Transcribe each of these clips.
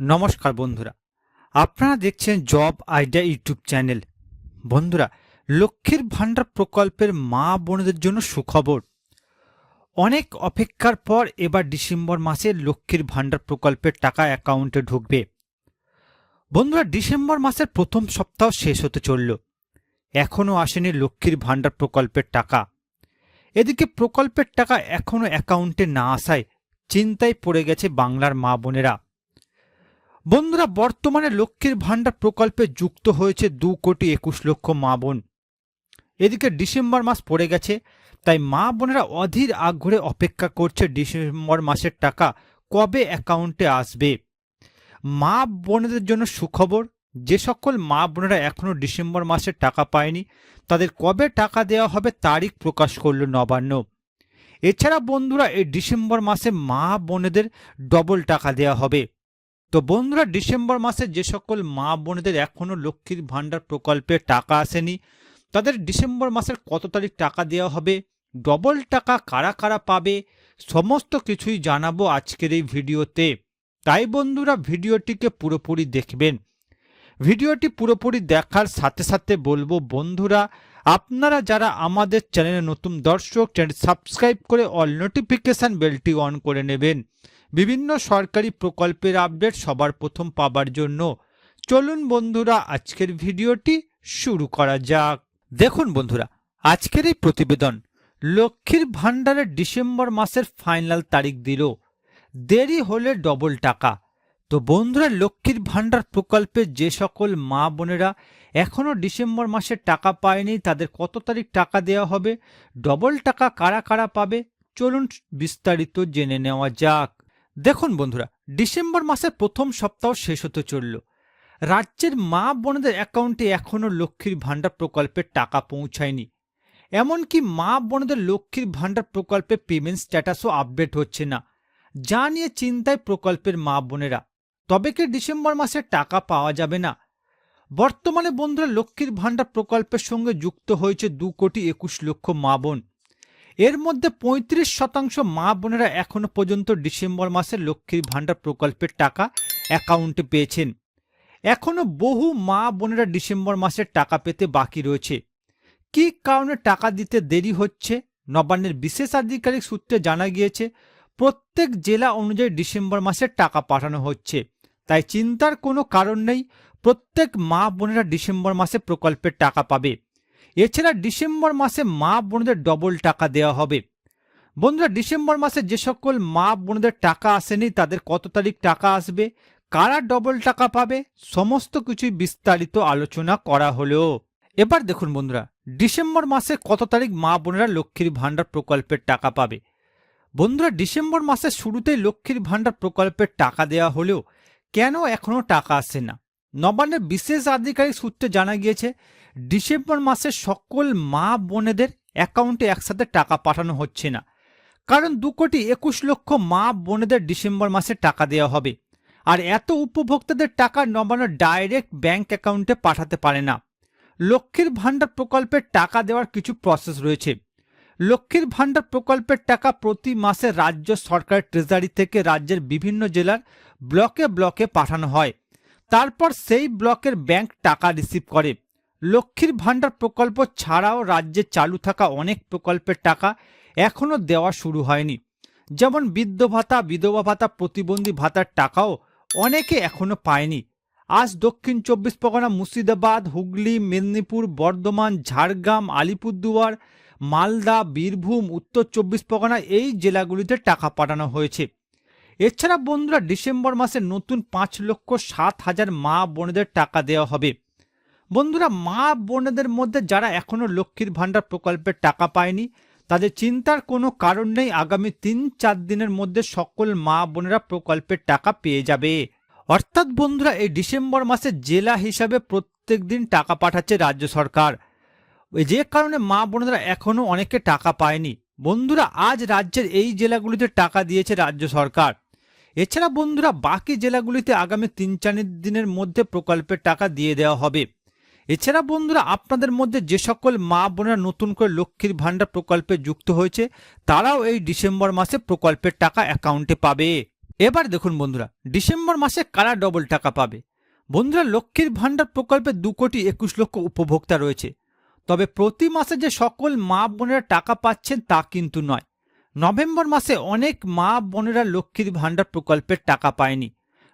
নমস্কার বন্ধুরা। আপনারা দেখছেন জব আইডিয়া ইউটিউব চ্যানেল। বন্ধুরা, লক্ষ্মীর ভাণ্ডার প্রকল্পের মা বোনদের জন্য সুখবর। অনেক অপেক্ষার পর এবার ডিসেম্বর মাসে লক্ষ্মীর ভাণ্ডার প্রকল্পের টাকা অ্যাকাউন্টে ঢুকবে। বন্ধুরা, ডিসেম্বর মাসের প্রথম সপ্তাহ শেষ হতে চলল। এখনও আসেনি লক্ষ্মীর ভাণ্ডার প্রকল্পের টাকা। এদিকে প্রকল্পের টাকা এখনও অ্যাকাউন্টে না আসায় চিন্তায় পড়ে গেছে বাংলার মা বোনেরা। বন্ধুরা, বর্তমানে লক্ষ্মীর ভাণ্ডার প্রকল্পে যুক্ত হয়েছে দু কোটি একুশ লক্ষ মা বোন। এদিকে ডিসেম্বর মাস পড়ে গেছে, তাই মা বোনেরা অধীর আগ্রহে অপেক্ষা করছে ডিসেম্বর মাসের টাকা কবে অ্যাকাউন্টে আসবে। মা বোনেদের জন্য সুখবর, যে সকল মা বোনেরা এখনও ডিসেম্বর মাসের টাকা পায়নি, তাদের কবে টাকা দেওয়া হবে তারিখ প্রকাশ করল নবান্ন। এছাড়া বন্ধুরা, এই ডিসেম্বর মাসে মা বোনেদের ডবল টাকা দেওয়া হবে। তো বন্ধুরা, ডিসেম্বর মাসে যে সকল মা বোনেদের এখনও লক্ষ্মীর ভাণ্ডার প্রকল্পে টাকা আসেনি, তাদের ডিসেম্বর মাসের কত তারিখ টাকা দেওয়া হবে, ডবল টাকা কারা কারা পাবে, সমস্ত কিছুই জানাব আজকের এই ভিডিওতে। তাই বন্ধুরা, ভিডিওটিকে পুরোপুরি দেখবেন। ভিডিওটি পুরোপুরি দেখার সাথে সাথে বলব, বন্ধুরা, আপনারা যারা আমাদের চ্যানেলে নতুন দর্শক চ্যানেল সাবস্ক্রাইব করে অল নোটিফিকেশান বেলটি অন করে নেবেন। বিভিন্ন সরকারি প্রকল্পের আপডেট সবার প্রথম পাবার জন্য। চলুন বন্ধুরা, আজকের ভিডিওটি শুরু করা যাক। দেখুন বন্ধুরা, আজকের এই প্রতিবেদন লক্ষ্মীর ভাণ্ডারের ডিসেম্বর মাসের ফাইনাল তারিখ দিল। দেরি হলে ডবল টাকা। তো বন্ধুরা, লক্ষ্মীর ভাণ্ডার প্রকল্পে যে সকল মা বোনেরা এখনও ডিসেম্বর মাসের টাকা পায়নি, তাদের কত তারিখ টাকা দেওয়া হবে, ডবল টাকা কারা কারা পাবে, চলুন বিস্তারিত জেনে নেওয়া যাক। দেখুন বন্ধুরা, ডিসেম্বর মাসের প্রথম সপ্তাহ শেষ হতে চলল। রাজ্যের মা বোনদের অ্যাকাউন্টে এখনও লক্ষ্মীর ভাণ্ডার প্রকল্পের টাকা পৌঁছায়নি। এমনকি মা বোনদের লক্ষ্মীর ভাণ্ডার প্রকল্পে পেমেন্ট স্ট্যাটাসও আপডেট হচ্ছে না। যা নিয়ে চিন্তায় প্রকল্পের মা বোনেরা। তবে কি ডিসেম্বর মাসে টাকা পাওয়া যাবে না? বর্তমানে বন্ধুরা লক্ষ্মীর ভাণ্ডার প্রকল্পের সঙ্গে যুক্ত হয়েছে দু কোটি একুশ লক্ষ মা বোন। এর মধ্যে পঁয়ত্রিশ শতাংশ মা বোনেরা এখনও পর্যন্ত ডিসেম্বর মাসে লক্ষ্মীর ভাণ্ডার প্রকল্পের টাকা অ্যাকাউন্টে পেয়েছেন। এখনও বহু মা বোনেরা ডিসেম্বর মাসের টাকা পেতে বাকি রয়েছে। কী কারণে টাকা দিতে দেরি হচ্ছে? নবান্নের বিশেষ আধিকারিক সূত্রে জানা গিয়েছে, প্রত্যেক জেলা অনুযায়ী ডিসেম্বর মাসের টাকা পাঠানো হচ্ছে। তাই চিন্তার কোনো কারণ নেই, প্রত্যেক মা বোনেরা ডিসেম্বর মাসে প্রকল্পের টাকা পাবে। এছাড়া ডিসেম্বর মাসে মা বোনদের ডবল টাকা দেওয়া হবে। বন্ধুরা, ডিসেম্বর মাসে যে সকল মা বোনদের টাকা আসেনি, তাদের কত তারিখ টাকা আসবে, কারা ডবল টাকা পাবে, সমস্ত কিছুই বিস্তারিত আলোচনা করা হলো। এবার দেখুন বন্ধুরা, ডিসেম্বর মাসে কত তারিখ মা বোনেরা লক্ষ্মীর ভাণ্ডার প্রকল্পের টাকা পাবে? বন্ধুরা, ডিসেম্বর মাসের শুরুতেই লক্ষ্মীর ভাণ্ডার প্রকল্পের টাকা দেওয়া হলেও কেন এখনও টাকা আসে না? নবান্নের বিশেষ আধিকারিক সূত্রে জানা গিয়েছে ডিসেম্বর মাসে সকল মা বোনেদের অ্যাকাউন্টে একসাথে টাকা পাঠানো হচ্ছে না। কারণ দু কোটি একুশ লক্ষ মা বোনেদের ডিসেম্বর মাসে টাকা দেওয়া হবে। আর এত উপভোক্তাদের টাকা নবান্ন ডাইরেক্ট ব্যাংক অ্যাকাউন্টে পাঠাতে পারে না। লক্ষ্মীর ভাণ্ডার প্রকল্পের টাকা দেওয়ার কিছু প্রসেস রয়েছে। লক্ষ্মীর ভাণ্ডার প্রকল্পের টাকা প্রতি মাসে রাজ্য সরকার ট্রেজারি থেকে রাজ্যের বিভিন্ন জেলার ব্লকে ব্লকে পাঠানো হয়। তারপর সেই ব্লকের ব্যাংক টাকা রিসিভ করে। লক্ষ্মীর ভাণ্ডার প্রকল্প ছাড়াও রাজ্যে চালু থাকা অনেক প্রকল্পের টাকা এখনও দেওয়া শুরু হয়নি। যেমন বৃদ্ধ ভাতা, বিধবা ভাতা, প্রতিবন্ধী ভাতার টাকাও অনেকে এখনও পায়নি। আজ দক্ষিণ চব্বিশ পরগনা, মুর্শিদাবাদ, হুগলি, মেদিনীপুর, বর্ধমান, ঝাড়গ্রাম, আলিপুরদুয়ার, মালদা, বীরভূম, উত্তর চব্বিশ পরগনা এই জেলাগুলিতে টাকা পাঠানো হয়েছে। এছাড়া বন্ধুরা, ডিসেম্বর মাসে নতুন পাঁচ লক্ষ সাত হাজার মা বোনেদের টাকা দেওয়া হবে। বন্ধুরা, মা বোনেদের মধ্যে যারা এখনও লক্ষ্মীর ভাণ্ডার প্রকল্পের টাকা পায়নি, তাদের চিন্তার কোনো কারণ নেই, আগামী তিন চার দিনের মধ্যে সকল মা বোনেরা প্রকল্পের টাকা পেয়ে যাবে। অর্থাৎ বন্ধুরা, এই ডিসেম্বর মাসে জেলা হিসাবে প্রত্যেক দিন টাকা পাঠাচ্ছে রাজ্য সরকার। যে কারণে মা বোনেরা এখনও অনেকে টাকা পায়নি। বন্ধুরা, আজ রাজ্যের এই জেলাগুলিতে টাকা দিয়েছে রাজ্য সরকার। এছাড়া বন্ধুরা, বাকি জেলাগুলিতে আগামী তিন চার দিনের মধ্যে প্রকল্পের টাকা দিয়ে দেওয়া হবে। এছাড়া বন্ধুরা, আপনাদের মধ্যে যে সকল মা বোনেরা নতুন করে লক্ষ্মীর ভাণ্ডার প্রকল্পে যুক্ত হয়েছে, তারাও এই ডিসেম্বর মাসে প্রকল্পের টাকা অ্যাকাউন্টে পাবে। এবার দেখুন বন্ধুরা, ডিসেম্বর মাসে কারা ডবল টাকা পাবে? বন্ধুরা, লক্ষ্মীর ভাণ্ডার প্রকল্পে দু কোটি একুশ লক্ষ উপভোক্তা রয়েছে। তবে প্রতি মাসে যে সকল মা বোনেরা টাকা পাচ্ছেন তা কিন্তু নয়। নভেম্বর মাসে অনেক মা বোনেরা লক্ষ্মীর ভাণ্ডার প্রকল্পের টাকা পায়নি।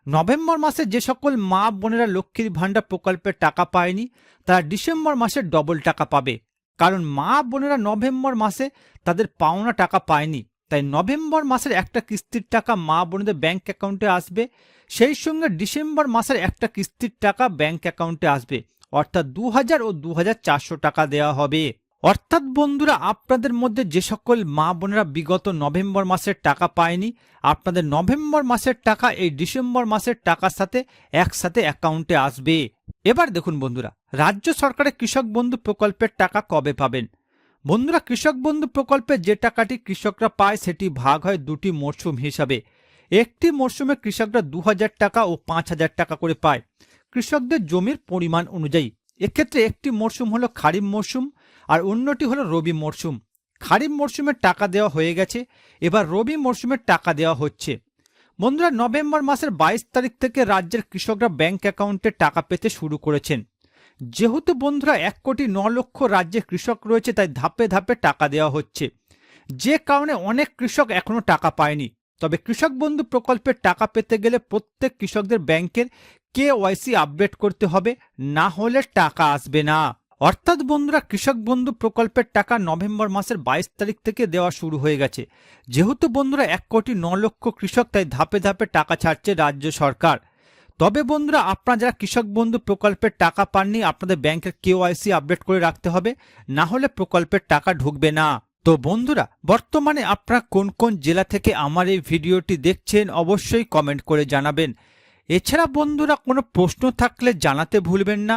নভেম্বর মাসে যে সকল মা বোনেরা লক্ষ্মীর ভাণ্ডার প্রকল্পের টাকা পায়নি, তারা ডিসেম্বর মাসে ডবল টাকা পাবে। কারণ মা বোনেরা নভেম্বর মাসে তাদের পাওনা টাকা পায়নি। তাই নভেম্বর মাসের একটা কিস্তির টাকা মা বোনদের ব্যাংক অ্যাকাউন্টে আসবে। সেই সঙ্গে ডিসেম্বর মাসের একটা কিস্তির টাকা ব্যাংক অ্যাকাউন্টে আসবে। অর্থাৎ দু হাজার ও দু টাকা দেওয়া হবে। অর্থাৎ বন্ধুরা, আপনাদের মধ্যে যে সকল মা বোনেরা বিগত নভেম্বর মাসের টাকা পায়নি, আপনাদের নভেম্বর মাসের টাকা এই ডিসেম্বর মাসের টাকার সাথে একসাথে অ্যাকাউন্টে আসবে। এবার দেখুন বন্ধুরা, রাজ্য সরকারের কৃষক বন্ধু প্রকল্পের টাকা কবে পাবেন? বন্ধুরা, কৃষক বন্ধু প্রকল্পে যে টাকাটি কৃষকরা পায় সেটি ভাগ হয় দুটি মরশুম হিসাবে। একটি মরশুমে কৃষকরা দু হাজার টাকা ও পাঁচ হাজার টাকা করে পায়। কৃষকদের জমির পরিমাণ অনুযায়ী। এক্ষেত্রে একটি মরশুম হলো খারিফ মরশুম আর অন্যটি হলো রবি মরশুম খারিফ মরশুমের টাকা দেওয়া হয়ে গেছে, এবার রবি মরশুমের টাকা দেওয়া হচ্ছে। বন্ধুরা, নভেম্বর মাসের বাইশ তারিখ থেকে রাজ্যের কৃষকরা ব্যাংক অ্যাকাউন্টে টাকা পেতে শুরু করেছেন। যেহেতু বন্ধুরা, এক কোটি ন লক্ষ রাজ্যে কৃষক রয়েছে, তাই ধাপে ধাপে টাকা দেওয়া হচ্ছে। যে কারণে অনেক কৃষক এখনও টাকা পায়নি। তবে কৃষক বন্ধু প্রকল্পের টাকা পেতে গেলে প্রত্যেক কৃষকদের ব্যাংকের কে ওয়াইসি আপডেট করতে হবে, না হলে টাকা আসবে না। অর্থাৎ বন্ধুরা, কৃষক বন্ধু প্রকল্পের টাকা নভেম্বর মাসের বাইশ তারিখ থেকে দেওয়া শুরু হয়ে গেছে। যেহেতু বন্ধুরা, এক কোটি ন লক্ষ কৃষক তাই ধাপে ধাপে টাকা ছাড়ছে রাজ্য সরকার। তবে বন্ধুরা, আপনারা যারা কৃষক বন্ধু প্রকল্পের টাকা পাননি, আপনাদের ব্যাংকের কেওয়াইসি আপডেট করে রাখতে হবে, না হলে প্রকল্পের টাকা ঢুকবে না। তো বন্ধুরা, বর্তমানে আপনারা কোন কোন জেলা থেকে আমার এই ভিডিওটি দেখছেন, অবশ্যই কমেন্ট করে জানাবেন। এছাড়া বন্ধুরা, কোনো প্রশ্ন থাকলে জানাতে ভুলবেন না।